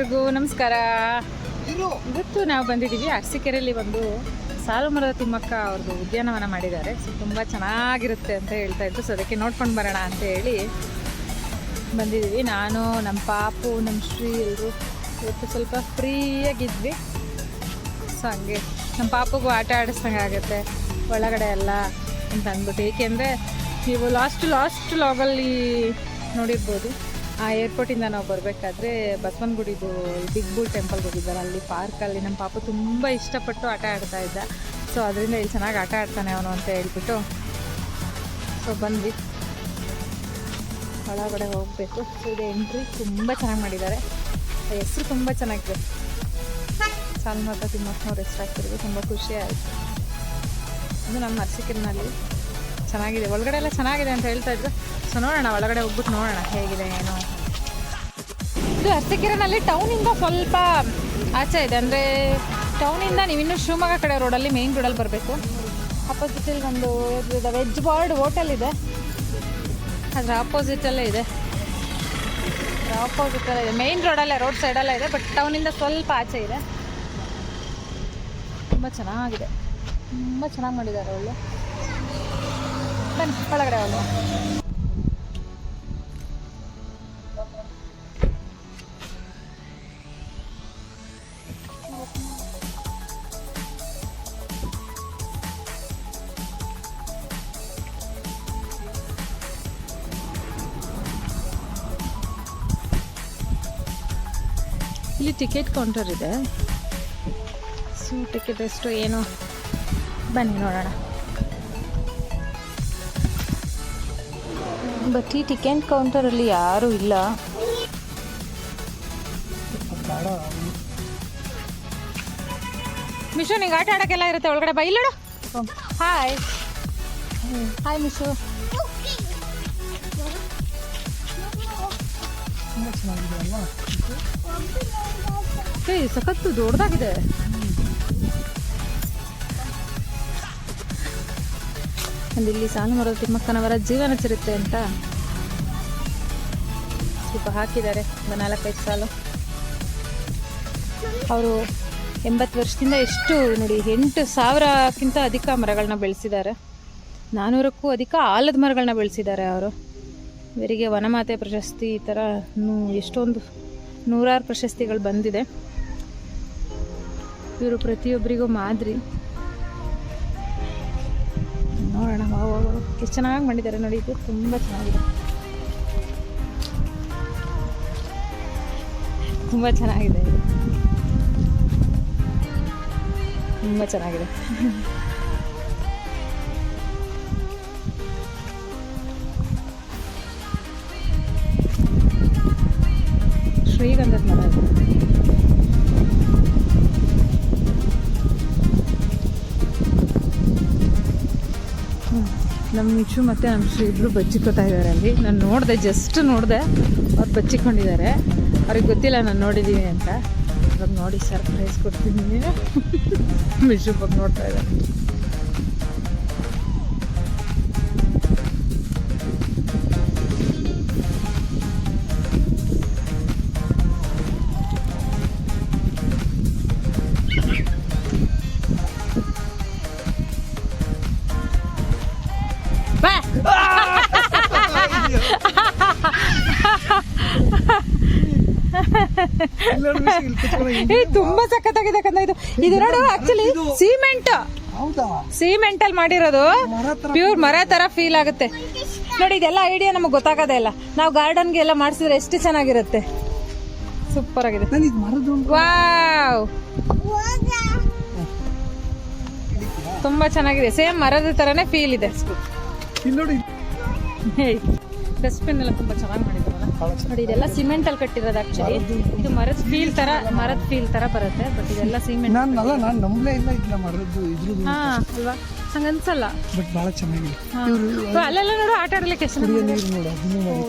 ಎಲ್ರಿಗೂ ನಮಸ್ಕಾರ. ಇವತ್ತು ನಾವು ಬಂದಿದ್ದೀವಿ ಅರಸಿಕೆರೆಯಲ್ಲಿ ಒಂದು ಸಾಲು ಮರದ ತಿಮ್ಮಕ್ಕ ಅವ್ರದ್ದು ಉದ್ಯಾನವನ ಮಾಡಿದ್ದಾರೆ. ಸೊ ತುಂಬ ಚೆನ್ನಾಗಿರುತ್ತೆ ಅಂತ ಹೇಳ್ತಾ ಇತ್ತು ಸೊ ಅದಕ್ಕೆ ನೋಡ್ಕೊಂಡು ಬರೋಣ ಅಂತ ಹೇಳಿ ಬಂದಿದ್ದೀವಿ. ನಾನು ನಮ್ಮ ಪಾಪು ನಮ್ಮ ಶ್ರೀ ಎಲ್ಲರೂ ಇವತ್ತು ಸ್ವಲ್ಪ ಫ್ರೀಯಾಗಿದ್ವಿ ಸೊ ಹಂಗೆ ನಮ್ಮ ಪಾಪಗೂ ಆಟ ಆಡಿಸ್ದಂಗೆ ಆಗುತ್ತೆ ಒಳಗಡೆ ಎಲ್ಲ ಅಂತ ಅಂದ್ಬಿಟ್ಟು. ಏಕೆಂದರೆ ನೀವು ಲಾಸ್ಟ್ ಲಾಸ್ಟ್ ಲಾಗಲ್ಲಿ ನೋಡಿರ್ಬೋದು. ಆ ಏರ್ಪೋರ್ಟಿಂದ ನಾವು ಬರಬೇಕಾದ್ರೆ ಬಸವನಗುಡಿದು ಬಿಗ್ ಬುಲ್ ಟೆಂಪಲ್ಗೆ ಹೋಗಿದ್ದಾರೆ. ಅಲ್ಲಿ ಪಾರ್ಕಲ್ಲಿ ನಮ್ಮ ಪಾಪ ತುಂಬ ಇಷ್ಟಪಟ್ಟು ಆಟ ಆಡ್ತಾ ಇದ್ದ. ಸೊ ಅದರಿಂದ ಇಲ್ಲಿ ಚೆನ್ನಾಗಿ ಆಟ ಆಡ್ತಾನೆ ಅವನು ಅಂತ ಹೇಳ್ಬಿಟ್ಟು ಸೊ ಬಂದ್ವಿ. ಒಳಗಡೆ ಹೋಗಬೇಕು. ಸೊ ಇದು ಎಂಟ್ರಿ ತುಂಬ ಚೆನ್ನಾಗಿ ಮಾಡಿದ್ದಾರೆ. ಹೆಸರು ತುಂಬ ಚೆನ್ನಾಗಿದೆ. ಸಾಲ್ಮತ ತಿಮ್ಮಕ್ಕನವ್ರು ಹೆಸರು ಹಾಕ್ತಿರೋದು. ತುಂಬ ಖುಷಿ ಆಯಿತು. ಅದು ನಮ್ಮ ಅರಸಿಕೆರೆನಲ್ಲಿ. ಚೆನ್ನಾಗಿದೆ. ಒಳಗಡೆ ಎಲ್ಲ ಚೆನ್ನಾಗಿದೆ ಅಂತ ಹೇಳ್ತಾ ಇದ್ರು. ಸೊ ನೋಡೋಣ, ಒಳಗಡೆ ಹೋಗ್ಬಿಟ್ಟು ನೋಡೋಣ ಹೇಗಿದೆ, ಏನು. ಇದು ಅರ್ಸಿಕೆರೆನಲ್ಲಿ ಟೌನಿಂದ ಸ್ವಲ್ಪ ಆಚೆ ಇದೆ. ಅಂದರೆ ಟೌನಿಂದ ನೀವು ಇನ್ನೂ ಶಿವಮೊಗ್ಗ ಕಡೆ ರೋಡಲ್ಲಿ ಮೇನ್ ರೋಡಲ್ಲಿ ಬರಬೇಕು. ಅಪೋಸಿಟಲ್ಲಿ ಒಂದು ವೆಜ್ ಬಾರ್ಡ್ ಹೋಟೆಲ್ ಇದೆ. ಅದರ ಅಪೋಸಿಟಲ್ಲೇ ಇದೆ. ಅಪೋಸಿಟಲ್ಲೇ ಇದೆ. ಮೇನ್ ರೋಡಲ್ಲೇ ರೋಡ್ ಸೈಡಲ್ಲೇ ಇದೆ ಬಟ್ ಟೌನಿಂದ ಸ್ವಲ್ಪ ಆಚೆ ಇದೆ. ತುಂಬ ಚೆನ್ನಾಗಿದೆ. ತುಂಬ ಚೆನ್ನಾಗಿ ಮಾಡಿದ್ದಾರೆ ಅವಳು ಬನ್ನಿ, ಒಳಗಡೆ ಅವಳು ಇಲ್ಲಿ ಟಿಕೆಟ್ ಕೌಂಟರ್ ಇದೆ. ಸೊ ಟಿಕೆಟ್ ಎಷ್ಟು ಏನು? ಬನ್ನಿ ನೋಡೋಣ. ಬಟ್ ಈ ಟಿಕೆಟ್ ಕೌಂಟರಲ್ಲಿ ಯಾರೂ ಇಲ್ಲ. ಮಿಶು, ನಿಂಗೆ ಆಟ ಆಡೋಕ್ಕೆಲ್ಲ ಇರುತ್ತೆ ಒಳಗಡೆ ಬೈಲೋಡು ಹಾಯ್ ಹಾಯ್ ಮಿಶು. ಏ, ಸಖತ್ತು ದೊಡ್ಡದಾಗಿದೆ. ಇಲ್ಲಿ ಸಾಲು ಮರದ ತಿಮ್ಮಕ್ಕನವರ ಜೀವನ ಚರಿತ್ರೆ ಅಂತ. ಸ್ವಲ್ಪ ಹಾಕಿದ್ದಾರೆ, ಒಂದು ನಾಲ್ಕೈದು ಸಾಲು. ಅವರು ಎಂಬತ್ತು ವರ್ಷದಿಂದ ಎಷ್ಟು, ನೋಡಿ, ಎಂಟು ಸಾವಿರಕ್ಕಿಂತ ಅಧಿಕ ಮರಗಳನ್ನ ಬೆಳೆಸಿದ್ದಾರೆ. ನಾನ್ನೂರಕ್ಕೂ ಅಧಿಕ ಆಲದ ಮರಗಳನ್ನ ಬೆಳೆಸಿದ್ದಾರೆ ಅವರು. ಇವರಿಗೆ ವನಮಾತೆ ಪ್ರಶಸ್ತಿ ಈ ಥರ ಎಷ್ಟೊಂದು ನೂರಾರು ಪ್ರಶಸ್ತಿಗಳು ಬಂದಿದೆ. ಇವರು ಪ್ರತಿಯೊಬ್ಬರಿಗೂ ಮಾದರಿ. ನೋಡೋಣ ವಾವ್. ಎಷ್ಟು ಚೆನ್ನಾಗಿ ಮಾಡಿದ್ದಾರೆ ನೋಡಿ, ಇದು ತುಂಬ ಚೆನ್ನಾಗಿದೆ. ತುಂಬ ಚೆನ್ನಾಗಿದೆ ಇದು. ತುಂಬ ಚೆನ್ನಾಗಿದೆ. ನಮ್ಮ ಮಿಚು ಮತ್ತು ನಮ್ಮ ಶ್ರೀ ಇಬ್ಬರು ಬಚ್ಚಿಕೋತಾ ಇದ್ದಾರೆ ಅಲ್ಲಿ. ನಾನು ನೋಡಿದೆ ಜಸ್ಟ್ ನೋಡಿದೆ. ಅವ್ರು ಬಚ್ಚಿಕೊಂಡಿದ್ದಾರೆ. ಅವ್ರಿಗೆ ಗೊತ್ತಿಲ್ಲ ನಾನು ನೋಡಿದ್ದೀನಿ ಅಂತ. ಇವಾಗ ನೋಡಿ ಸರ್ಪ್ರೈಸ್ ಕೊಡ್ತೀನಿ. ಮಿಶು ಬಗ್ಗೆ ನೋಡ್ತಾ ಇದ್ದಾರೆ. ಏ ತುಂಬಾ ಸಖತ್ತಾಗಿದೆ ಕಂದ ಇದು. ಇದು ನೋಡು ಆಕ್ಚುಲಿ ಸಿಮೆಂಟ್ ಸಿಮೆಂಟ್ ಅಲ್ಲಿ ಮಾಡಿರೋದು. ಪ್ಯೂರ್ ಮರ ತರ ಫೀಲ್ ಆಗುತ್ತೆ. ನೋಡಿ ಇದೆಲ್ಲ ಐಡಿಯಾ ನಮಗೆ ಗೊತ್ತಾಗೋದೇ ಇಲ್ಲ. ನಾವು ಗಾರ್ಡನ್ಗೆ ಎಲ್ಲ ಮಾಡಿಸಿದ್ರೆ ಎಷ್ಟು ಚೆನ್ನಾಗಿರುತ್ತೆ. ಸೂಪರ್ ಆಗಿದೆ. ವಾವ್ ತುಂಬಾ ಚೆನ್ನಾಗಿದೆ. ಸೇಮ್ ಮರದ ತರನೇ ಫೀಲ್ ಇದೆ ಡಸ್ಟ್ಬಿನ್ ಎಲ್ಲ ತುಂಬಾ ಚೆನ್ನಾಗಿ ಮಾಡಿದಾರಲ್ಲ. ನೋಡಿ ಇದೆಲ್ಲ ಸಿಮೆಂಟ್ ಅಲ್ಲಿ ಕಟ್ಟಿರೋದು ಆಕ್ಚುಲಿ ಇದು ಮರದ ಫೀಲ್ ತರ ಮರದ ಫೀಲ್ ತರ ಬರುತ್ತೆ ಬಟ್ ಇದೆಲ್ಲ ಸಿಮೆಂಟ್ ನಾನು ಅಲ್ಲ ನಾನು ನಂಬಲೇ ಇಲ್ಲ ಇದನ್ನ ಮರದ್ದು ಇದ್ರ ಹಾ ಅಲ್ವಾ ಹಂಗನ್ಸಲ್ಲ. ಬಟ್ ಬಹಳ ಚೆನ್ನಾಗಿದೆ. ಅಲ್ಲೆಲ್ಲ ನೋಡು ಆಟ ಆಡ್ಲಿಕ್ಕೆ ಎಷ್ಟು ನೋಡು ಅದನ್ನು ನೈಸ್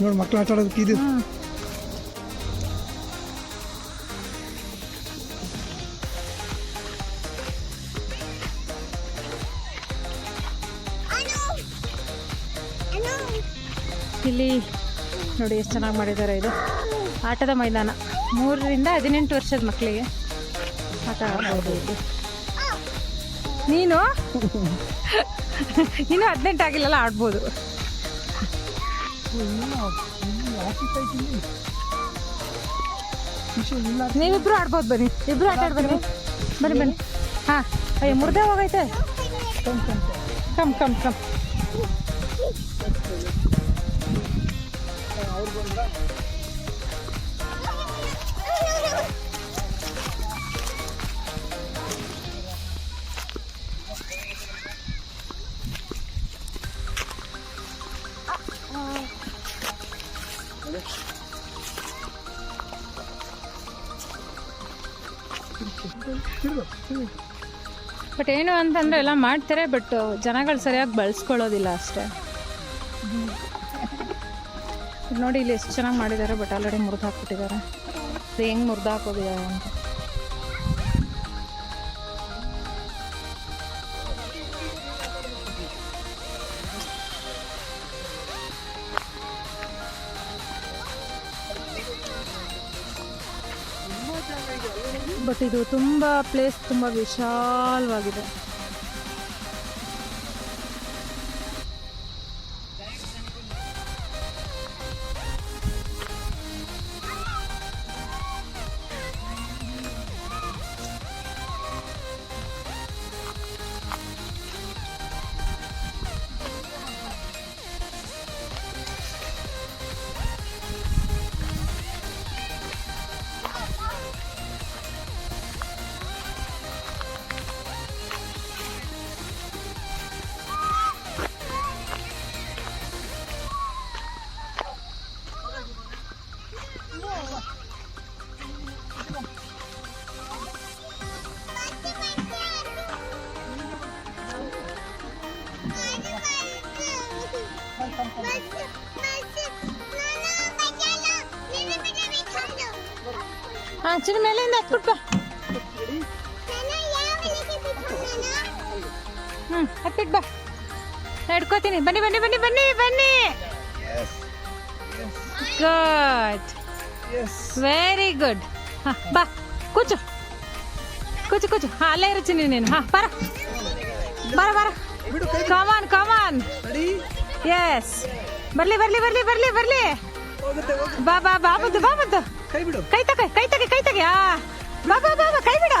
ನೋಡಿ. ಮಕ್ಳು ಆಟ ಆಡೋದಕ್ಕೆ ಇದು. ಇಲ್ಲಿ ನೋಡಿ ಎಷ್ಟು ಚೆನ್ನಾಗಿ ಮಾಡಿದ್ದಾರೆ ಇದು. ಆಟದ ಮೈದಾನ. ಮೂರರಿಂದ ಹದಿನೆಂಟು ವರ್ಷದ ಮಕ್ಕಳಿಗೆ ಆಟ ಆಡ್ಬೋದು ಇದು. ನೀನು? ನೀನು ಹದಿನೆಂಟು ಆಗಿಲ್ಲಲ್ಲ ಆಡ್ಬೋದು. ನೀವಿಬ್ರು ಆಡ್ಬೋದು ಬನ್ನಿ. ಇಬ್ರು ಆಟ ಆಡ್ಬನ್ನಿ ಬನ್ನಿ. ಬನ್ನಿ ಹಾಂ. ಅಯ್ಯ ಮುರ್ದೆ ಹೋಗೈತೆ. ಕಮ್ ಕಮ್ ಕಮ್ ಬಟ್ ಏನು ಅಂತಂದ್ರೆ ಎಲ್ಲ ಮಾಡ್ತಾರೆ ಬಟ್ ಜನಗಳು ಸರಿಯಾಗಿ ಬಳಸ್ಕೊಳ್ಳೋದಿಲ್ಲ ಅಷ್ಟೇ. ನೋಡಿ, ಇಲ್ಲಿ ಎಷ್ಟು ಚೆನ್ನಾಗಿ ಮಾಡಿದ್ದಾರೆ ಬಟ್ ಆಲ್ರೆಡಿ ಮುರಿದು ಹಾಕ್ಬಿಟ್ಟಿದ್ದಾರೆ. ಅದು ಹೆಂಗೆ ಮುರಿದು ಹಾಕೋದಿದ್ದಾರೆ ಅಂತ. ಬಟ್ ಇದು ತುಂಬ ಪ್ಲೇಸ್ ತುಂಬ ವಿಶಾಲವಾಗಿದೆ. ಹಾಂ ಚಿನ್ನ ಮೇಲಿಂದ ಹತ್ಬಿಟ್ಟು ಬಾ ಹ್ಞೂ ಹತ್ಬಿಟ್ಟು ಬಾ ನಾ ಹಿಡ್ಕೋತೀನಿ ಬನ್ನಿ ಬನ್ನಿ ಬನ್ನಿ ಬನ್ನಿ ಬನ್ನಿ ಗುಡ್ ಎಸ್ ವೆರಿ ಗುಡ್ ಹಾಂ ಬಾ ಕೂಚು ಕೂಚು ಕೂಚು ಹಾಂ ಅಲ್ಲೇ ಇರು ಚಿನ್ನಿ ನೀನು ಹಾಂ ಬರ ಬರ ಬರ ಬಿಡು ಕೈ ಕಾಮನ್ ಕಾಮನ್ ತಡಿ ಎಸ್ ಬರ್ಲಿ ಬರ್ಲಿ ಬರ್ಲಿ ಬರ್ಲಿ ಬರ್ಲಿ. ಬಾ ಬಾ ಬಾ ಮುದ್ದು ಬಾ ಮುದ್ದು ಕೈ ಬಿಡು. ಕೈ ತಗ ಕೈ ತಗ ಕೈ ತಗ. ಬಾ ಬಾ ಬಾ ಬಾ ಕೈ ಬಿಡು.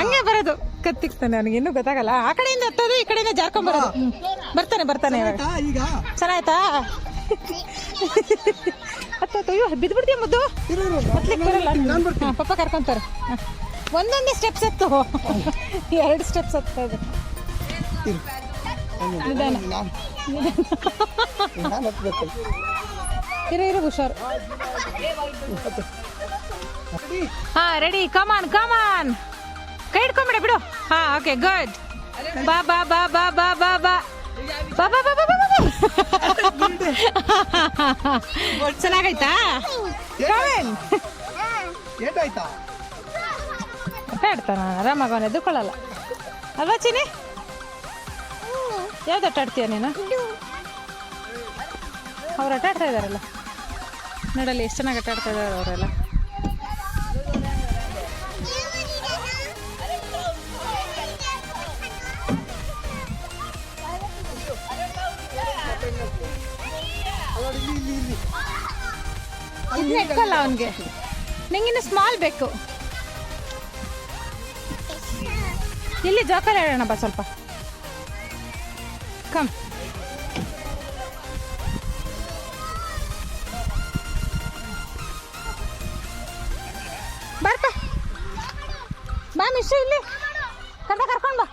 ಹಂಗೆ ಬರೋದು. ಕತ್ತಿಕ್ತಾನೆ ನನಗೆ ಇನ್ನೂ ಗೊತ್ತಾಗಲ್ಲ. ಆ ಕಡೆಯಿಂದ ಹತ್ತೋದು ಈ ಕಡೆಯಿಂದ ಜಾರ್ಕೊಂಡ್ ಬರೋದು. ಬರ್ತಾನೆ ಬರ್ತಾನೆ ಈಗ? ಚೆನ್ನಾಯ್ತಾ? ಹತ್ತತ್ತು ಅಯ್ಯೋ ಬಿದ್ಬಿಡ್ತೀಯ ಮುದ್ದು? ಹತ್ಲಿಕ್ಕೆ ಬರಲ್ಲ. ಪಪ್ಪ ಕರ್ಕೊಂತಾರೆ ಹ. ಒಂದೊಂದೇ ಸ್ಟೆಪ್ಸ್ ಹತ್ತು ಎರಡು ಸ್ಟೆಪ್ಸ್ ಹತ್ತಾ ಇದೆ ಇರು ನಿಧಾನ. ಹುಷಾರು ಹಾ ರೆಡಿ ಕಮಾನ್ ಕಮಾನ್ ಕೈ ಹಿಡ್ಕೊಂಬಿಡ ಬಿಡು ಹಾ ಓಕೆ ಗುಡ್ ಬಾ ಬಾ ಬಾ ಬಾ ಬಾ ಬಾ ಬಾ ಬಾ ಬಾ ಬಾ ಬಾ ಬಾ ಬಾ ಚೆನ್ನಾಗೈತಾ ಕಮೆನ್ ಏಟಾಯ್ತಾ ಆಟ ಆಡ್ತಾನ ಆರಾಮಾಗ ಅವನು ಎದುರ್ಕೊಳ್ಳಲ್ಲ ಅಲ್ವಾ ಚಿನಿ ಯಾವ್ದು ಆಟ ಆಡ್ತೀಯ ನೀನು? ಅವ್ರು ಆಟ ಆಡ್ತಾ ಇದಾರಲ್ಲ. ನೋಡಲ್ಲಿ ಎಷ್ಟು ಚೆನ್ನಾಗಿ ಆಟ ಆಡ್ತಾ ಇದಾರೆ ಅವರೆಲ್ಲ. ಅವನಿಗೆ. ನಿಂಗಿನ್ನು ಸ್ಮಾಲ್ ಬೇಕು. ಇಲ್ಲಿ ಜೋಕಾಲಿ ಆಡೋಣ ಬಾ ಸ್ವಲ್ಪ. ಕಮ್ ಬರ್ಪ ಬಾ ಮಿಶ್ರ ಇಲ್ಲಿ. ಕರ್ದ ಕರ್ಕೊಂಡು ಬಾ.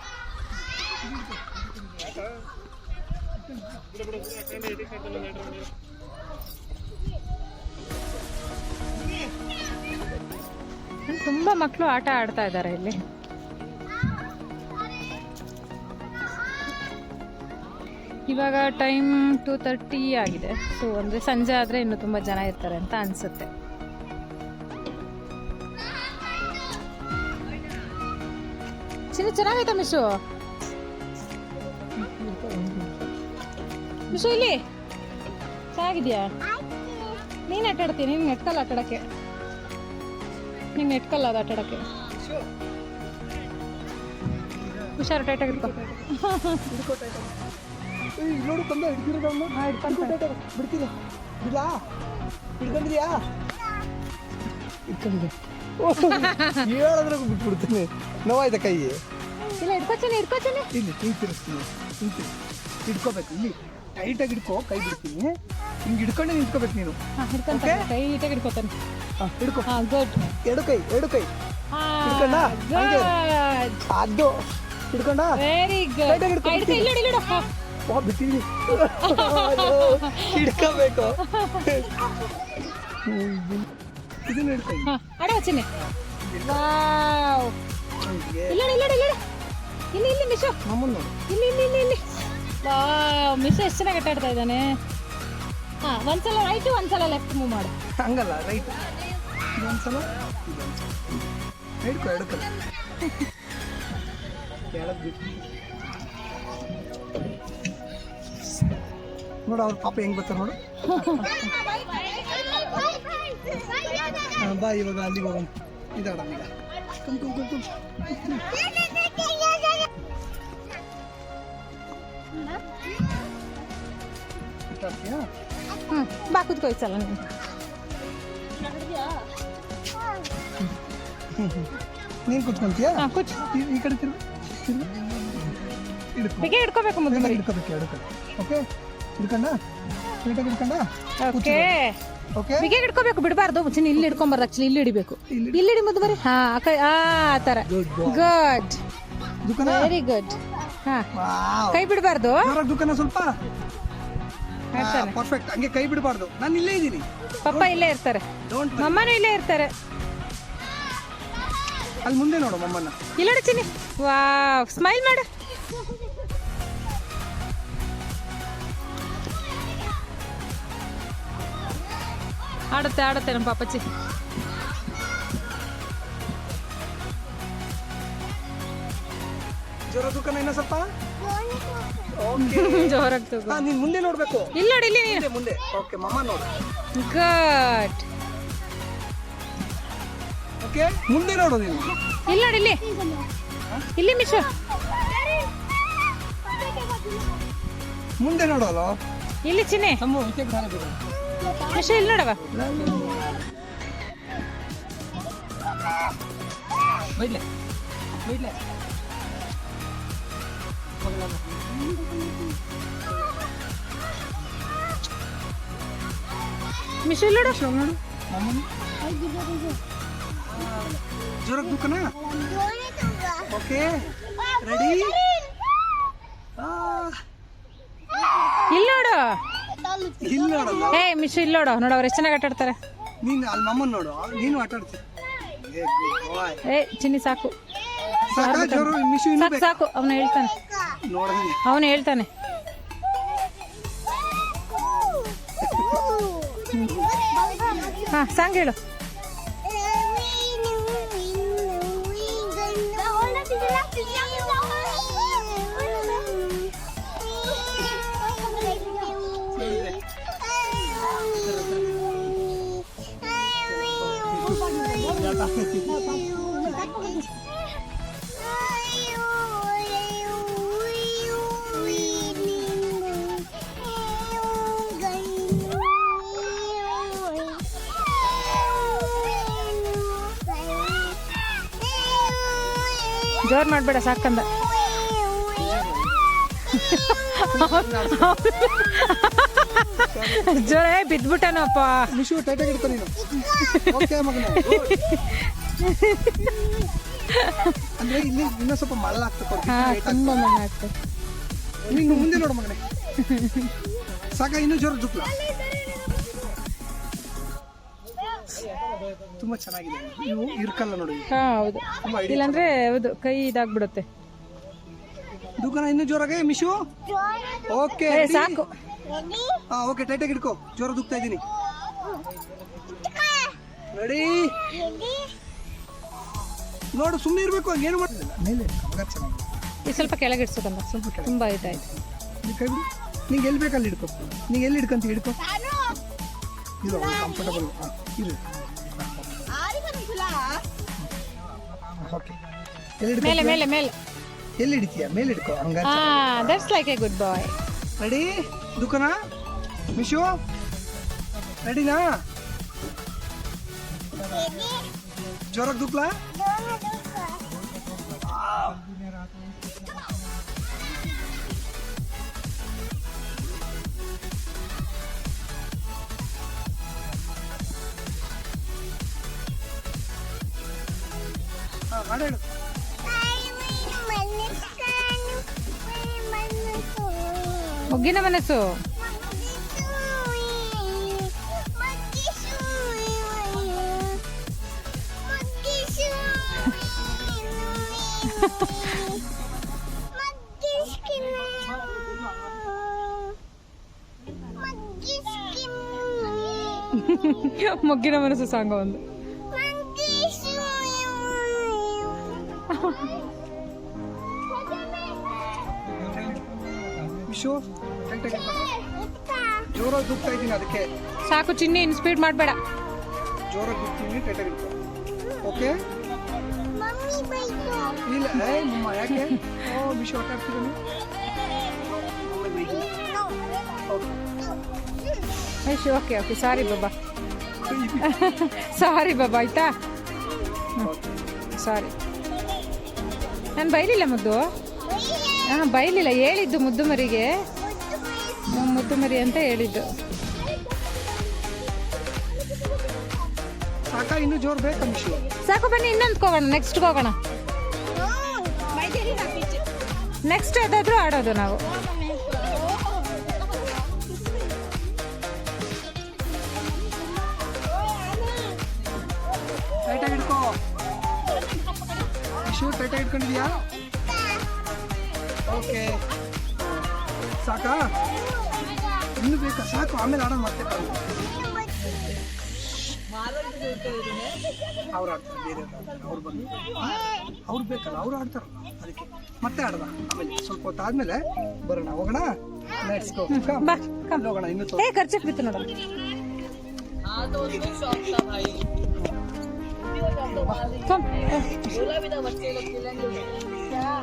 ತುಂಬ ಮಕ್ಕಳು ಆಟ ಆಡ್ತಾ ಇದ್ದಾರೆ ಇಲ್ಲಿ. ಇವಾಗ ಟೈಮ್ ಟು ತರ್ಟಿ ಆಗಿದೆ. ಸೊ ಅಂದರೆ ಸಂಜೆ ಆದರೆ ಇನ್ನು ತುಂಬ ಜನ ಇರ್ತಾರೆ ಅಂತ ಅನಿಸುತ್ತೆ. ಚಿನ್ನ, ಚೆನ್ನಾಗೈತಾ ಮಿಶು? ಮಿಶು, ಇಲ್ಲಿ. ಚೆನ್ನಾಗಿದ್ಯಾ? ನೀನು ಆಟ ಆಡ್ತೀನಿ ನೀನು ನೆಟ್ಕಲ್ಲ ಆಟ ಆಡೋಕ್ಕೆ ನೀನು ನೆಟ್ಕಲ್ಲ ಅದು ಆಟ ಆಡೋಕ್ಕೆ ಹುಷಾರು ಟೈಟಾಗಿ ಇಲ್ಲಿ ನೋಡು ತಂದೆ ಹಿಡ್ದಿರೋದವ್ನು. ಹಿಡ್ಕೊಂಡು ಬಿಡ್ತೀನಿ. ಬಿಡ್ಲಾ? ಹಿಡ್ಕೊಂಡಿದ್ಯಾ? ಹಿಡ್ಕೊಂಡಿದ್ದೆ. ಹೇಳೋದ್ರೆ ಬಿಟ್ಬಿಡ್ತೀನಿ. ನೋವಾಯ್ತ ಕೈ ಇಲ್ಲ ಇಟ್ಕೋತೀನಿ ಇಟ್ಕೋತೀನಿ ಇಲ್ಲಿ ಹಿಂಗೆ ತಿರ್ಸ್ತೀನಿ ಹಿಂಗೆ ಹಿಡ್ಕೋಬೇಕು ಇಲ್ಲಿ. ಟೈಟಾಗಿ ಹಿಡ್ಕೋ ಕೈ ಬಿಡ್ತೀನಿ. ಹಿಂಗೆ ಹಿಡ್ಕೊಂಡೆ ನಿಂತ್ಕೋಬೇಕು ನೀನು. ಹಾಂ ಹಿಡ್ಕೊಂತಾನೆ ಕೈ ಈಟಾಗಿ ಹಿಡ್ಕೋತಾನೆ. ಹಾಂ ಹಿಡ್ಕೋ. ಹಾಂ ಗುಡ್ ಎರಡು ಕೈ ಎರಡು ಕೈ. ಹಿಡ್ಕೊಂಡ? ಅದು. ಹಿಡ್ಕೊಂಡ? ವೆರಿ ಗುಡ್ ಹಿಡ್ಕೊ, ವಾ ಬಿಟ್ಟಿದ್ದೀನಿ ಹಿಡ್ಕೋಬೇಕು. ಇದನ್ನ ಅಡ ವಚ್ಚಿನಿ ವಾವ್. ಇಲ್ಲ ಇಲ್ಲ ಇಲ್ಲ. ಇಲ್ಲಿ. ಇಲ್ಲಿ ಮಿಶು. ನಮ್ಮನ್ನ ನೋಡು. ಇಲ್ಲಿ ಇಲ್ಲಿ ಇಲ್ಲಿ ಇಲ್ಲಿ. ವಾವ್ ಮಿಶು ಎಷ್ಟು ಚೆನ್ನಾಗಿ ಆಟ ಆಡ್ತಾ ಇದ್ದಾನೆ. ಹಾಂ ಒಂದ್ಸಲ ರೈಟ್ ಒಂದ್ಸಲ ಲೆಫ್ಟ್ ಮೂವ್ ಮಾಡು. ಹಂಗಲ್ಲ ರೈಟ್ ಇದೊಂದ್ಸಲ ಇದೊಂದ್ಸಲ. ಹಿಡ್ಕೊ ಹಿಡ್ಕೊ. ಕೆಳಗ್ ಬಿಟ್ಟು ನೋಡು ಅವ್ರ ಪಾಪ ಹೆಂಗ್ ಬರ್ತಾರೆ ನೋಡು. ಬಾ ಇವಾಗ ಅಲ್ಲಿಗೆ ಹೋಗೋಣ. ಇದಾಡ ಈಗ ಕುಮ್ ಕುಮ್ ಕುಮ್ ಕುಮ್? ಹ್ಞೂ ಬಾ ಕುತ್ಕೋ ಈ ಸಲ ನೀನು. ನೀನ್ ಕುತ್ಕೊಂತೀಯಾ? ಈ- ಕಡೆ ತಿರ್ಗು ತಿರ್ಗು. ಹಿಡ್ಕೋಬೇಕು ಮುದ್ದು ಹಿಡ್ಕೋಬೇಕು ಹಿಡ್ಕೊ ಓಕೆ ಹಿಡ್ಕೊಂಡ? ನೀಟಾಗಿ ಹಿಡ್ಕೊಂಡ? ಓಕೆ ಓಕೆ ಬಿಗೆ ಹಿಡ್ಕೋಬೇಕು ಬಿಡಬಾರ್ದು. ಚಿನ್ನ ಇಲ್ಲಿ ಹಿಡ್ಕೊಂಬಾರ್ದು ಆಕ್ಚುಲಿ ಇಲ್ಲಿ ಹಿಡಿಬೇಕು. ಇಲ್ಲಿ ಇಡಿ ಹಿಡಿ ಮುದ್ದು ಮರಿ? ಹಾ ಆ ಕೈ ಆ ಥರ ಗುಡ್ ದುಕಾನ ವೆರಿ ಗುಡ್ ಹಾ. ಕೈ ಬಿಡಬಾರ್ದು? ದುಕಾನ ಸ್ವಲ್ಪ? ಪರ್ಫೆಕ್ಟ್ ಹಂಗೆ ಕೈ ಬಿಡಬಾರ್ದು. ನಾನು ಇಲ್ಲೇ ಇದ್ದೀನಿ. ಪಪ್ಪ ಇಲ್ಲೇ ಇರ್ತಾರೆ. ಮಮ್ಮನೂ ಇಲ್ಲೇ ಇರ್ತಾರೆ. ಅಲ್ಲಿ ಮುಂದೆ ನೋಡು ಮಮ್ಮನ ಇಲ್ಲ ಚಿನ್ನಿ. ವಾವ್ ಸ್ಮೈಲ್ ಮಾಡು. ಆಡುತ್ತೆ ಆಡುತ್ತೆ ನಮ್ಮ ಪಾಪಚ್ಚಿ. ಸ್ವಲ್ಪ? ಜೋರಾಗಿ ತಗೋ ನೀನ್ ಮುಂದೆ ನೋಡ್ಬೇಕು. ಇಲ್ಲ ನೋಡಿ ಇಲ್ಲಿ ನೀನು. ಮುಂದೆ ಓಕೆ ಮಮ್ಮ ನೋಡು. ಗುಡ್ ಓಕೆ ಮುಂದೆ ನೋಡು ನೀನು. ಇಲ್ಲ ನೋಡಿ ಇಲ್ಲಿ. ಇಲ್ಲಿ ಮಿಶು. ಮುಂದೆ ನೋಡೋಲ್ಲ ಇಲ್ಲಿ ಚಿನ್ನೆ. ನಮ್ಮ ಈಚೆ ಜ್ಞಾನ ಬಿಡು ಇಲ್ಲ ನೋಡವ ಇಲ್ಲಿ ನೋಡು. ಜೋರಾಗಿ ದುಕಾನ ಓಕೆ ರೆಡಿ ಇಲ್ಲ ನೋಡು. ಏ ಮಿಶು ಇಲ್ಲಿ ನೋಡು ನೋಡು ಅವ್ರು ಎಷ್ಟು ಚೆನ್ನಾಗಿ ಆಟ ಆಡ್ತಾರೆ? ನೀನು ಅಲ್ಲಿ ಮಮ್ಮನ್ ನೋಡು. ನೀನು ಆಟ ಆಡ್ತೀಯ ಏ ಚಿನ್ನಿ ಸಾಕು. ಸಾಕ ಸಾಕು ಅವನು ಹೇಳ್ತಾನೆ. ಅವನು ಹೇಳ್ತಾನೆ. ಹಾ ಸಾಂಗ್ ಹೇಳು. ಜೋರ್ ಮಾಡ್ಬೇಡ ಸಾಕಂದ. ಜೋರ ಬಿದ್ಬಿಟ್ಟನಪ್ಪ. ಮಿಶು ಟೈಟಾಗಿ ನೀನು. ಓಕೆ ಮಗನ. ಅಂದ್ರೆ ಇಲ್ಲಿ ಇನ್ನೂ ಸ್ವಲ್ಪ ಮಳೆ ಆಗ್ತದೆ ತುಂಬಾ ಆಗ್ತದೆ ನೀನು ಮುಂದೆ ನೋಡು ಮಗನೇ. ಸಾಕ ಇನ್ನೂ ಜೋರ ಜುಕ್ಲ. ತುಂಬಾ ಚೆನ್ನಾಗಿದೆ. ಇವು ಇರ್ಕಲ್ಲ ನೋಡಿ. ಹಾ ಹೌದು. ತುಂಬಾ ಇಲ್ಲಾಂದ್ರೆ ಹೌದು ಕೈ ಇದಾಗ್ಬಿಡುತ್ತೆ. ದುಕಾನ ಇನ್ನೂ ಜೋರಾಗೆ ಮಿಶು? ಓಕೆ ಏ, ಸಾಕು. ಹಾ ಓಕೆ ಟೈಟಾಗಿ ಹಿಡ್ಕೋ. ಜೋರ ದುಕ್ತಾ ಇದ್ದೀನಿ. ರೆಡಿ ನೋಡು ಸುಮ್ಮನೆ ಇರ್ಬೇಕು ಏನು ಮಾಡೋದಿಲ್ಲ ಮೇಲೆ ಚೆನ್ನಾಗಿದೆ. ಸ್ವಲ್ಪ ಕೆಳಗೆ ಇಡ್ಸೋಕಂದ ಸ್ವಲ್ಪ ಕೆಳಗೆ. ತುಂಬಾ ಇದಾಯ್ತು. ಕೈ ಬಿಡು. ನಿಂಗೆ ಎಲ್ಲಿ ಬೇಕಲ್ಲಿ ಹಿಡ್ಕೊ. ನೀ ಎಲ್ಲಿ ಹಿಡ್ಕಂತ ಹಿಡ್ಕೊ. ಇದು ಕಂಫರ್ಟಬಲ್ ಇದು ಓಕೆ ಎಲ್ಲಿ ಹಿಡ್ಕೊ ಮೇಲೆ ಮೇಲೆ ಮೇಲೆ. ಎಲ್ಲಿ ಹಿಡಿತೀಯ? ಮೇಲೆ ಇಡ್ಕೋ ಹಂಗ ಹಾ that's like a good boy ready ದುಕಾನ ಮಿಶು ರೆಡಿನಾ ಜ್ವರಕ್ಕೆ ದುಕ್ಲಾ? ಮುಗ್ಗಿನ ಮನಸ್ಸು. ಮುಗ್ಗಿನ ಮನಸ್ಸು ಸಾಂಗ್ ಒಂದು. ಟೈಟಾಗಿ ಜೋರಾಗಿ ದುಕ್ತಾ ಇದ್ದೀನಿ ಅದಕ್ಕೆ. ಸಾಕು ಚಿನ್ನಿ ಇನ್ ಸ್ಪೀಡ್ ಮಾಡಬೇಡ. ಜೋರಾಗಿ ದುಕ್ತೀನಿ ಟೈಟಾಗಿ ಓಕೆ ಇಲ್ಲ ಯಾಕೆ? ಓ ವಿಶು ಆಟ ಆಡ್ತಿದ್ದೀನಿ ಓಕೆ ಓಕೆ ಓಕೆ. ಸಾರಿ ಬಾಬಾ. ಸಾರಿ ಬಾಬಾ ಆಯ್ತಾ? ಸಾರಿ ನಾನು ಬೈಲಿಲ್ಲ ಮುದ್ದು. ಹಾಂ ಬೈಲಿಲ್ಲ. ಹೇಳಿದ್ದು ಮುದ್ದು ಮರಿಗೆ ಮುದ್ದು ಮರಿ ಅಂತ ಹೇಳಿದ್ದು. ಸಾಕ ಇನ್ನೂ ಜೋರು ಬೇಕಾ ಸಾಕು ಬನ್ನಿ ಇನ್ನೊಂದು ಹೋಗೋಣ. ನೆಕ್ಸ್ಟ್ ಹೋಗೋಣ. ನೆಕ್ಸ್ಟ್ ಯಾವ್ದಾದ್ರು ಆಡೋದು ನಾವು. ಟೈಟಾಗಿ ಹಿಡ್ಕೋ. ಟೈಟಾಗಿ ಹಿಡ್ಕೊಂಡಿದ್ಯಾ? ಓಕೆ. ಸಾಕಾ? ಇನ್ನು ಬೇಕಾ? ಸಾಕು ಆಮೇಲೆ ಆಡೋಣ ಮತ್ತೆ ಅವ್ರು ಆಡ್ತಾರೆ ಬೇರೆ ಅವ್ರು ಬಂದು. ಅವ್ರು ಬೇಕಲ್ಲ ಅವ್ರು ಆಡ್ತಾರಲ್ಲ ಅದಕ್ಕೆ ಮತ್ತೆ ಆಡೋಣ. ಆಮೇಲೆ ಸ್ವಲ್ಪ ಹೊತ್ತಾದ್ಮೇಲೆ ಬರೋಣ. ಹೋಗೋಣ? ಲೆಟ್ಸ್ ಗೋ ಬಾ ಕಮ್ ಹೋಗೋಣ ಇನ್ನು ಏ ಖರ್ಚಿಗೆ ಬಿತ್ತು ನೋಡು. ಕಮ್ ಬಾ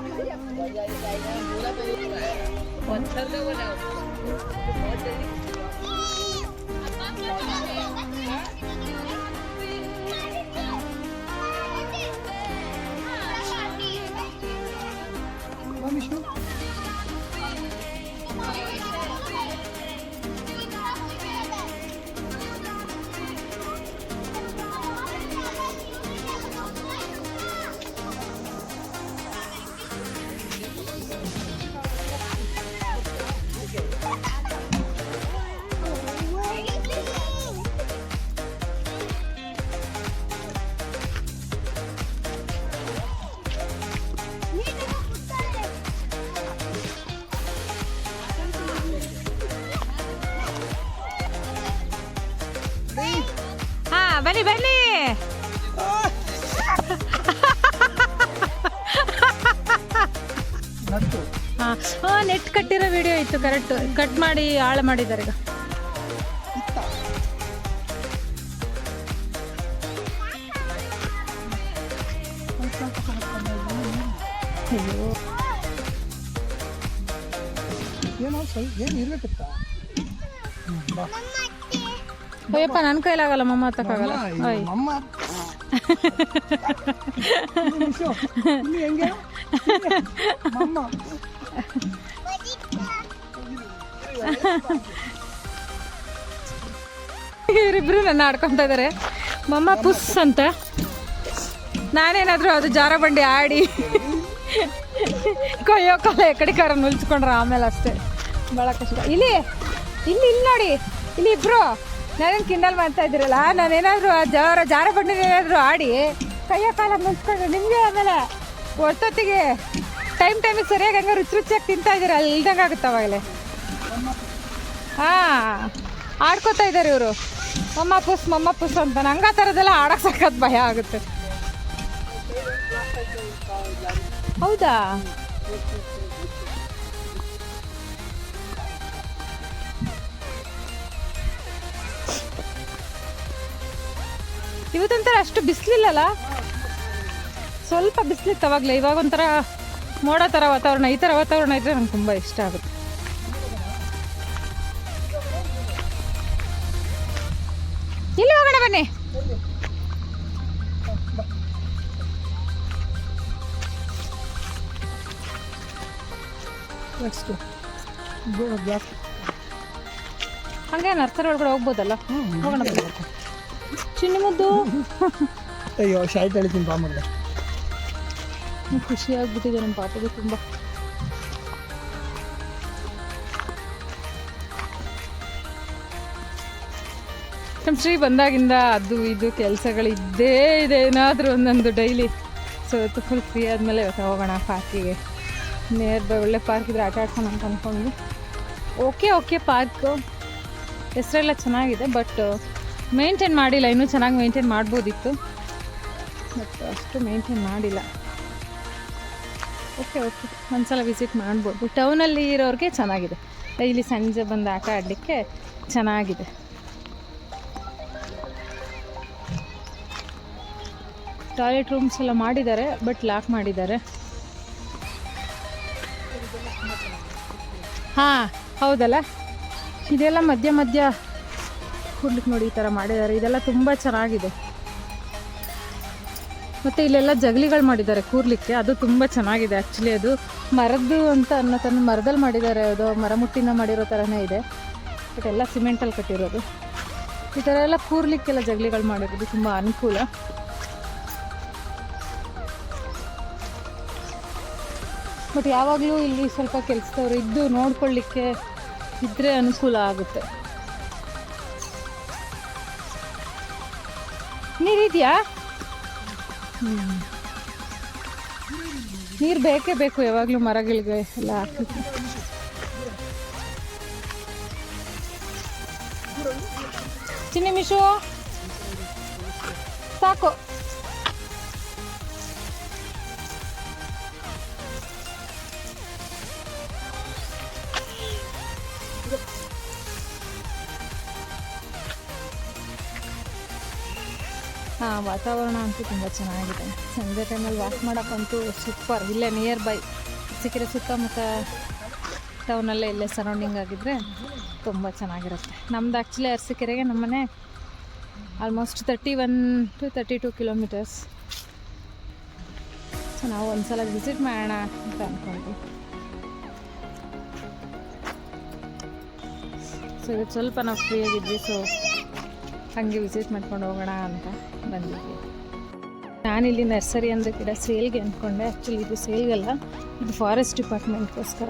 ಇತ್ತು ಕರೆಕ್ಟ್ ಕಟ್ ಮಾಡಿ ಹಾಳು ಮಾಡಿದ್ದಾರೆ ಈಗ. ಅಯ್ಯಪ್ಪ ನನ್ನ ಕೈಲಾಗಲ್ಲ ಮಮ್ಮ ಹತ್ತಕ್ಕಾಗಲ್ಲ. ಹೆಂಗೆ? ಇವರಿಬ್ರು ನನ್ನ ಆಡ್ಕೊತಾ ಇದ್ದಾರೆ ಮಮ್ಮ ಪುಸ್ ಅಂತ. ನಾನೇನಾದರೂ ಅದು ಜಾರ ಬಂಡಿ ಆಡಿ ಕೊಯ್ಯೋ ಕಾಲ ಎಕಡೆ ಕಾರ ನುಲ್ಸ್ಕೊಂಡ್ರೆ ಆಮೇಲೆ ಅಷ್ಟೇ. ಭಾಳ ಕಷ್ಟ. ಇಲ್ಲಿ ಇಲ್ಲಿ ಇಲ್ಲಿ ನೋಡಿ, ಇಲ್ಲಿ ಇಬ್ರು. ನಾನೇನು ಕಿಂಡಲ್ ಮಾಡ್ತಾ ಇದ್ದೀರಲ್ಲ ಆ ಜಾರ ಜಾರ ಬಂಡಿ ಏನಾದರೂ ಆಡಿ ಕೈಯೋ ಕಾಲ ನುಲ್ಸ್ಕೊಂಡ್ರೆ ನಿಮಗೆ ಆಮೇಲೆ ಒತ್ತೊತ್ತಿಗೆ ಟೈಮ್ ಟೈಮಿಗೆ ಸರಿಯಾಗಿ ಹಂಗೆ ರುಚಿ ರುಚಿಯಾಗಿ ತಿಂತಾ ಇದ್ದೀರ ಅಲ್ಲಿ ಇಲ್ದಂಗೆ ಆಗುತ್ತೆ ಅವಾಗಲೇ. ಹಾ, ಆಡ್ಕೋತಾ ಇದ್ದಾರೆ ಇವರು. ಮಮ್ಮ ಪುಸ್ ಮಮ್ಮ ಪುಸ್ ಅಂತ. ನಂಗೆ ಆ ಥರದ್ದೆಲ್ಲ ಆಡೋಕೆ ಭಯ ಆಗುತ್ತೆ. ಹೌದಾ? ಇವತ್ತೊಂಥರ ಅಷ್ಟು ಬಿಸಿಲಿಲ್ಲಲ್ಲ? ಸ್ವಲ್ಪ ಬಿಸಿಲಿತ್ತವಾಗಲೇ ಇವಾಗ ಒಂಥರ ಮೋಡ ಥರ ವಾತಾವರಣ, ಈ ಥರ ವಾತಾವರಣ ಇದ್ದರೆ ನಂಗೆ ತುಂಬ ಇಷ್ಟ ಆಗುತ್ತೆ. ನೆಕ್ಸ್ಟ್ ಗ್ಯಾಸ್ ಹಂಗೆ ನರ್ಸರಿ ಒಳಗಡೆ ಹೋಗ್ಬೋದಲ್ಲ? ಹೋಗೋಣ ಚಿನ್ನಿ ಮುದ್ದು. ಅಯ್ಯೋ ಶಾಯಿ ತಳಿತೀನಿ ಬಾ ಮಗ ಖುಷಿ ಆಗ್ಬಿಟ್ಟಿದೆ ನಮ್ಮ ಪಾಪಗೆ ತುಂಬ. ನಮ್ಮ ಶ್ರೀ ಬಂದಾಗಿಂದ ಅದು ಇದು ಕೆಲಸಗಳು ಇದ್ದೇ ಇದೆ. ಏನಾದರೂ ಒಂದೊಂದು ಡೈಲಿ. ಸೊ ಇವತ್ತು ಫುಲ್ ಫ್ರೀ ಆದಮೇಲೆ ಇವತ್ತು ಹೋಗೋಣ ಪಾರ್ಕಿಗೆ. ಬೈ ಒಳ್ಳೆ ಪಾರ್ಕ್ ಇದ್ರೆ ಆಟ ಆಡ್ಸೋಣ ಅಂತ ಅಂದ್ಕೊಂಡು ಓಕೆ ಓಕೆ ಪಾರ್ಕು ಹೆಸರೆಲ್ಲ ಚೆನ್ನಾಗಿದೆ ಬಟ್ ಮೇಂಟೈನ್ ಮಾಡಿಲ್ಲ. ಇನ್ನೂ ಚೆನ್ನಾಗಿ ಮೇಂಟೈನ್ ಮಾಡ್ಬೋದಿತ್ತು. ಬಟ್ ಅಷ್ಟು ಮೇಂಟೈನ್ ಮಾಡಿಲ್ಲ. ಓಕೆ ಓಕೆ ಒಂದ್ಸಲ ವಿಸಿಟ್ ಮಾಡ್ಬೋದು. ಟೌನಲ್ಲಿ ಇರೋರಿಗೆ ಚೆನ್ನಾಗಿದೆ. ಡೈಲಿ ಸಂಜೆ ಬಂದು ಆಟ ಆಡಲಿಕ್ಕೆ ಚೆನ್ನಾಗಿದೆ. ಟಾಯ್ಲೆಟ್ ರೂಮ್ಸ್ ಎಲ್ಲ ಮಾಡಿದ್ದಾರೆ ಬಟ್ ಲಾಕ್ ಮಾಡಿದ್ದಾರೆ. ಹಾಂ, ಹೌದಲ್ಲ? ಇದೆಲ್ಲ ಮಧ್ಯ ಮಧ್ಯ ಕೂಡ್ಲಿಕ್ಕೆ ನೋಡಿ ಈ ಥರ ಮಾಡಿದ್ದಾರೆ. ಇದೆಲ್ಲ ತುಂಬ ಚೆನ್ನಾಗಿದೆ. ಮತ್ತು ಇಲ್ಲೆಲ್ಲ ಜಗಲಿಗಳು ಮಾಡಿದ್ದಾರೆ ಕೂರ್ಲಿಕ್ಕೆ. ಅದು ತುಂಬ ಚೆನ್ನಾಗಿದೆ ಆ್ಯಕ್ಚುಲಿ ಅದು. ಮರದ್ದು ಅಂತ ಅನ್ನೋ ತನ್ನ ಮರದಲ್ಲಿ ಮಾಡಿದ್ದಾರೆ ಅದು. ಮರಮುಟ್ಟಿನ ಮಾಡಿರೋ ಥರನೇ ಇದೆ. ಬಟ್ ಎಲ್ಲ ಸಿಮೆಂಟಲ್ಲಿ ಕಟ್ಟಿರೋದು. ಈ ಥರ ಎಲ್ಲ ಕೂರ್ಲಿಕ್ಕೆಲ್ಲ ಜಗಲಿಗಳು ಮಾಡಿರೋದು ತುಂಬ ಅನುಕೂಲ. ಬಟ್ ಯಾವಾಗಲೂ ಇಲ್ಲಿ ಸ್ವಲ್ಪ ಕೆಲಸದವ್ರು ಇದ್ದು ನೋಡ್ಕೊಳ್ಳಿಕ್ಕೆ ಇದ್ದರೆ ಅನುಕೂಲ ಆಗುತ್ತೆ. ನೀರಿದೆಯಾ ನೀರು ಬೇಕೇ ಬೇಕು ಯಾವಾಗಲೂ ಮರಗಳಿಗೆ ಎಲ್ಲ ಹಾಕಲಿಕ್ಕೆ ಚಿನ್ನಿ ಮಿಶು, ಸಾಕು. ವಾತಾವರಣ ಅಂತೂ ತುಂಬ ಚೆನ್ನಾಗಿದೆ. ಸಂಜೆ ಟೈಮಲ್ಲಿ ವಾಕ್ ಮಾಡೋಕ್ಕಂತೂ ಸೂಪರ್ ಇಲ್ಲೇ ನಿಯರ್ ಬೈ ಸಿಕ್ಕಿರೋ ಸುತ್ತಮುತ್ತ ಟೌನಲ್ಲೇ ಇಲ್ಲೇ ಸರೌಂಡಿಂಗ್ ಆಗಿದ್ದರೆ ತುಂಬ ಚೆನ್ನಾಗಿರುತ್ತೆ. ನಮ್ದು ಆ್ಯಕ್ಚುಲಿ ಅರಸಿಕೆರೆಗೆ ನಮ್ಮನೆ almost thirty one two thirty two kilometres so ನಾವು ಒಂದ್ಸಲ ವಿಸಿಟ್ ಮಾಡೋಣ ಅಂತ ಅಂದ್ಕೊಂಡ್ವಿ ಸೊ ಇವತ್ತು ಸ್ವಲ್ಪ ನಾವು ಫ್ರೀ ಆಗಿದ್ವಿ ಸೊ ಹಾಗೆ ವಿಸಿಟ್ ಮಾಡ್ಕೊಂಡು ಹೋಗೋಣ ಅಂತ ಬಂದಿದ್ವಿ. ನಾನಿಲ್ಲಿ ನರ್ಸರಿ ಅಂದರೆ ಗಿಡ ಸೇಲ್ಗೆ ಅಂದ್ಕೊಂಡೆ. ಆ್ಯಕ್ಚುಲಿ ಇದು ಸೇಲ್ಗಲ್ಲ ಇದು ಫಾರೆಸ್ಟ್ ಡಿಪಾರ್ಟ್ಮೆಂಟ್ಗೋಸ್ಕರ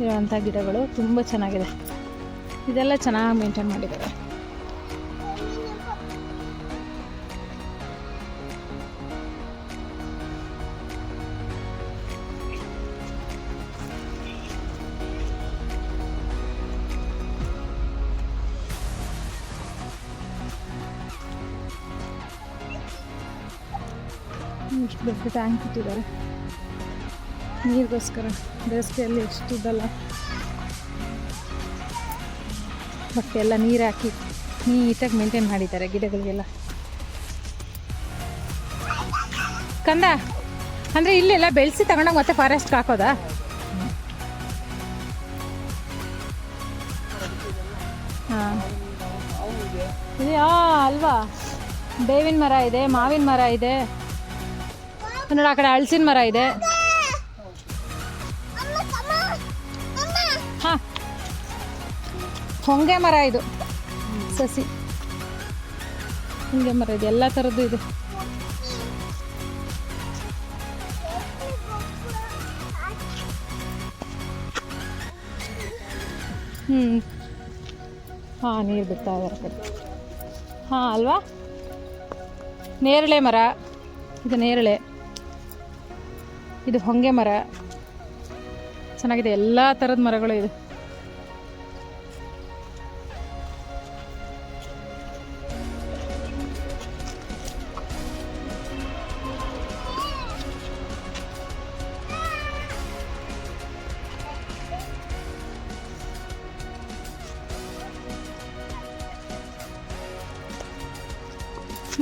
ಇರುವಂಥ ಗಿಡಗಳು. ತುಂಬ ಚೆನ್ನಾಗಿದೆ. ಇದೆಲ್ಲ ಚೆನ್ನಾಗಿ ಮೇಂಟೈನ್ ಮಾಡಿದ್ದಾರೆ. ಇಷ್ಟು ದೊಡ್ಡ ಟ್ಯಾಂಕ್ ಇಟ್ಟಿದ್ದಾರೆ? ನೀರಿಗೋಸ್ಕರ ಬೇಸಿಗೆಯಲ್ಲಿ ಎಷ್ಟಿದಲ್ಲ ಬಟ್ ಎಲ್ಲ ನೀರು ಹಾಕಿ ನೀಟಾಗಿ ಮೇಂಟೈನ್ ಮಾಡಿದ್ದಾರೆ ಗಿಡಗಳಿಗೆಲ್ಲ. ಕಂದ, ಅಂದರೆ ಇಲ್ಲೆಲ್ಲ ಬೆಳೆಸಿ ತಗೊಂಡೋಗಿ ಮತ್ತೆ ಫಾರೆಸ್ಟ್ ಹಾಕೋದಾ? ಹಾಂ. ಅಲ್ವಾ? ಬೇವಿನ ಮರ ಇದೆ, ಮಾವಿನ ಮರ ಇದೆ. ನೋಡಿ, ಆ ಕಡೆ ಹಳಸಿನ ಮರ ಇದೆ. ಹಾಂ. ಹೊಂಗೆ ಮರ ಇದು. ಸಸಿ. ಹೊಂಗೆ ಮರ ಇದೆ, ಎಲ್ಲ ಥರದ್ದು ಇದೆ. ಹ್ಞೂ ಹಾಂ, ನೀರು ಬಿಡ್ತಾ ಇದ್ದಾರೆ ಹಾಂ, ಅಲ್ವಾ? ನೇರಳೆ ಮರ. ಇದು ನೇರಳೆ. ಇದು ಹೊಂಗೆ ಮರ. ಚೆನ್ನಾಗಿದೆ ಎಲ್ಲ ಥರದ ಮರಗಳು ಇದು.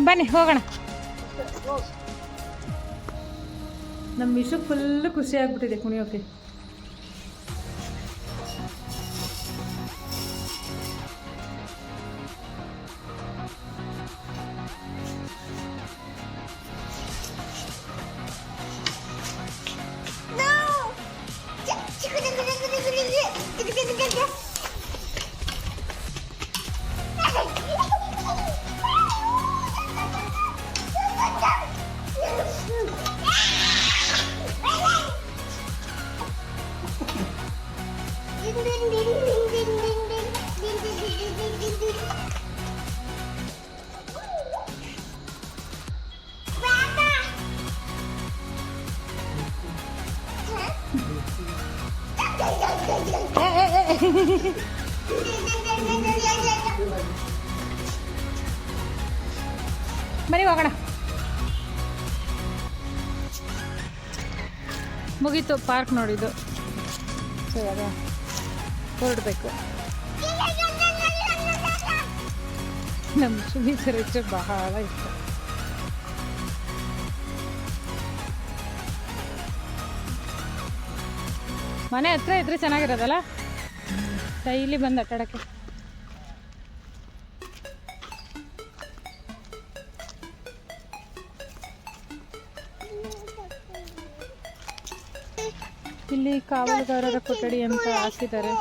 ಬನ್ನಿ ಹೋಗೋಣ. ನಮ್ಮ ವಿಷು ಫುಲ್ಲು ಖುಷಿ ಆಗ್ಬಿಟ್ಟಿದೆ ಕುಣಿಯೋಕೆ. ಮುಗೀತು ಪಾರ್ಕ್ ನೋಡಿದ್ದು. ಸೊ ಇವಾಗ ಹೊರಡಬೇಕು. ನಮ್ಮ ಸುನೀತರ ಹೆಸರು ಬಹಳ ಇಷ್ಟ. ಮನೆ ಹತ್ರ ಇದ್ರೆ ಚೆನ್ನಾಗಿರೋದಲ್ಲ? ಡೈಲಿ ಬಂದು ಅಟ್ಟಾಡಕ್ಕೆ ಕಾವಲುಗಾರರ ಕೊಠಡಿ ಅಂತ ಹಾಕಿದ್ದಾರೆ.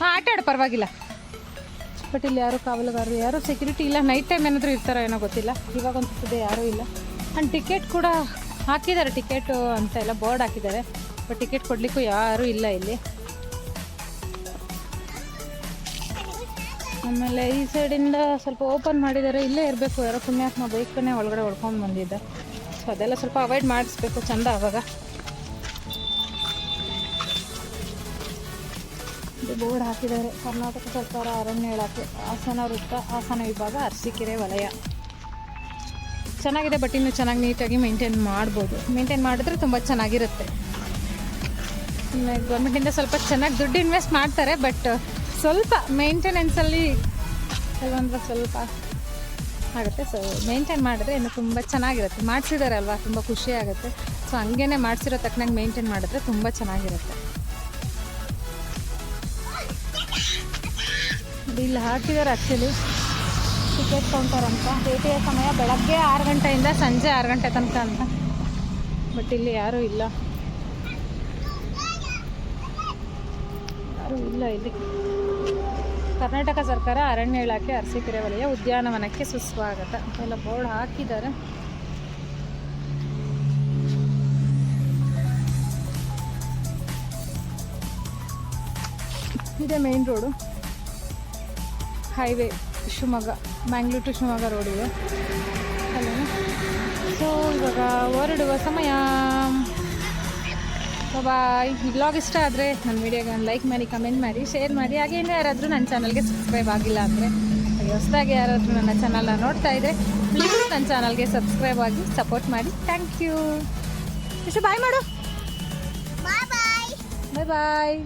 ಹಾಂ, ಆಟ ಆಡು, ಪರವಾಗಿಲ್ಲ. ಬಟ್ ಇಲ್ಲಿ ಯಾರು ಕಾವಲುಗಾರರು, ಯಾರು ಸೆಕ್ಯೂರಿಟಿ ಇಲ್ಲ. ನೈಟ್ ಟೈಮ್ ಏನಾದರೂ ಇರ್ತಾರೋ ಏನೋ ಗೊತ್ತಿಲ್ಲ. ಇವಾಗ ಅನ್ಸುತ್ತದೆ ಯಾರೂ ಇಲ್ಲ. ಆ್ಯಂಡ್ ಟಿಕೆಟ್ ಕೂಡ ಹಾಕಿದ್ದಾರೆ ಟಿಕೆಟು ಅಂತ ಎಲ್ಲ ಬೋರ್ಡ್ ಹಾಕಿದ್ದಾರೆ. ಬಟ್ ಟಿಕೆಟ್ ಕೊಡಲಿಕ್ಕೂ ಯಾರೂ ಇಲ್ಲ ಇಲ್ಲಿ. ಆಮೇಲೆ ಈ ಸೈಡಿಂದ ಸ್ವಲ್ಪ ಓಪನ್ ಮಾಡಿದ್ದಾರೆ. ಇಲ್ಲೇ ಇರಬೇಕು. ಯಾರೋ ಪುಣ್ಯಾತ್ಮ ಬೈಕನ್ನೇ ಒಳಗಡೆ ಹೊಡ್ಕೊಂಡು ಬಂದಿದ್ದ ಸೊ ಅದೆಲ್ಲ ಸ್ವಲ್ಪ ಅವಾಯ್ಡ್ ಮಾಡಿಸ್ಬೇಕು. ಚಂದ ಆವಾಗ ಬೋರ್ಡ್ ಹಾಕಿದ್ದಾರೆ. ಕರ್ನಾಟಕ ಸರ್ಕಾರ ಅರಣ್ಯ ಇಲಾಖೆ, ಹಾಸನ ವೃತ್ತ, ಹಾಸನ ವಿಭಾಗ, ಅರಸೀಕೆರೆ ವಲಯ. ಚೆನ್ನಾಗಿದೆ ಬಟ್ ಇನ್ನು ಚೆನ್ನಾಗಿ ನೀಟಾಗಿ ಮೇಂಟೈನ್ ಮಾಡ್ಬೋದು. ಮೇಂಟೈನ್ ಮಾಡಿದ್ರೆ ತುಂಬ ಚೆನ್ನಾಗಿರುತ್ತೆ. ಗೌರ್ಮೆಂಟಿಂದ ಸ್ವಲ್ಪ ಚೆನ್ನಾಗಿ ದುಡ್ಡು ಇನ್ವೆಸ್ಟ್ ಮಾಡ್ತಾರೆ ಬಟ್ ಸ್ವಲ್ಪ ಮೇಂಟೆನೆನ್ಸಲ್ಲಿ ಕೆಲವೊಂದು ಸ್ವಲ್ಪ ಆಗುತ್ತೆ. ಸೊ ಮೇಂಟೈನ್ ಮಾಡಿದ್ರೆ ಇನ್ನು ತುಂಬ ಚೆನ್ನಾಗಿರುತ್ತೆ. ಮಾಡಿಸಿದ್ದಾರೆ ಅಲ್ವಾ? ತುಂಬ ಖುಷಿ ಆಗುತ್ತೆ. ಸೊ ಹಂಗೇ ಮಾಡಿಸಿರೋ ತಕ್ಕನಾಗಿ ಮೇಂಟೈನ್ ಮಾಡಿದ್ರೆ ತುಂಬ ಚೆನ್ನಾಗಿರುತ್ತೆ. ಇದು ಇಲ್ಲಿ ಹಾಕಿದ್ದಾರೆ ಆ್ಯಕ್ಚುಲಿ ಟಿಕೆಟ್ ಕೌಂಟರ್ ಅಂತ. ಭೇಟಿಯ ಸಮಯ ಬೆಳಗ್ಗೆ ಆರು ಗಂಟೆಯಿಂದ ಸಂಜೆ ಆರು ಗಂಟೆ ತನಕ ಅಂತ. ಬಟ್ ಇಲ್ಲಿ ಯಾರೂ ಇಲ್ಲ. ಯಾರೂ ಇಲ್ಲ ಇಲ್ಲಿ. ಕರ್ನಾಟಕ ಸರ್ಕಾರ ಅರಣ್ಯ ಇಲಾಖೆ ಅರಸೀಕೆರೆ ವಲಯ ಉದ್ಯಾನವನಕ್ಕೆ ಸುಸ್ವಾಗತ. ಎಲ್ಲ ಬೋರ್ಡ್ ಹಾಕಿದ್ದಾರೆ. ಇದೆ main road highway Shivamogga Mangalore to Shivamogga road ಇದೆ. ಹಲೋ ಸೊ ಇವಾಗ ಹೊರಡುವ ಸಮಯ. ಬಾಯ್ ಈ ಬ್ಲಾಗ್ ಇಷ್ಟ ಆದರೆ ನನ್ನ ವೀಡಿಯೋಗೆ ಒಂದು ಲೈಕ್ ಮಾಡಿ ಕಮೆಂಟ್ ಮಾಡಿ ಶೇರ್ ಮಾಡಿ. ಹಾಗೆ ಇನ್ನೂ ಯಾರಾದರೂ ನನ್ನ ಚಾನಲ್ಗೆ ಸಬ್ಸ್ಕ್ರೈಬ್ ಆಗಿಲ್ಲ ಅಂದರೆ ಹೊಸದಾಗಿ ಯಾರಾದರೂ ನನ್ನ ಚಾನಲ್ನ ನೋಡ್ತಾ ಇದ್ದರೆ ಪ್ಲೀಸ್ ನನ್ನ ಚಾನಲ್ಗೆ ಸಬ್ಸ್ಕ್ರೈಬ್ ಆಗಿ ಸಪೋರ್ಟ್ ಮಾಡಿ. ಥ್ಯಾಂಕ್ ಯು ಇಷ್ಟು ಬಾಯ್ ಮಾಡು. ಬಾಯ್ ಬಾಯ್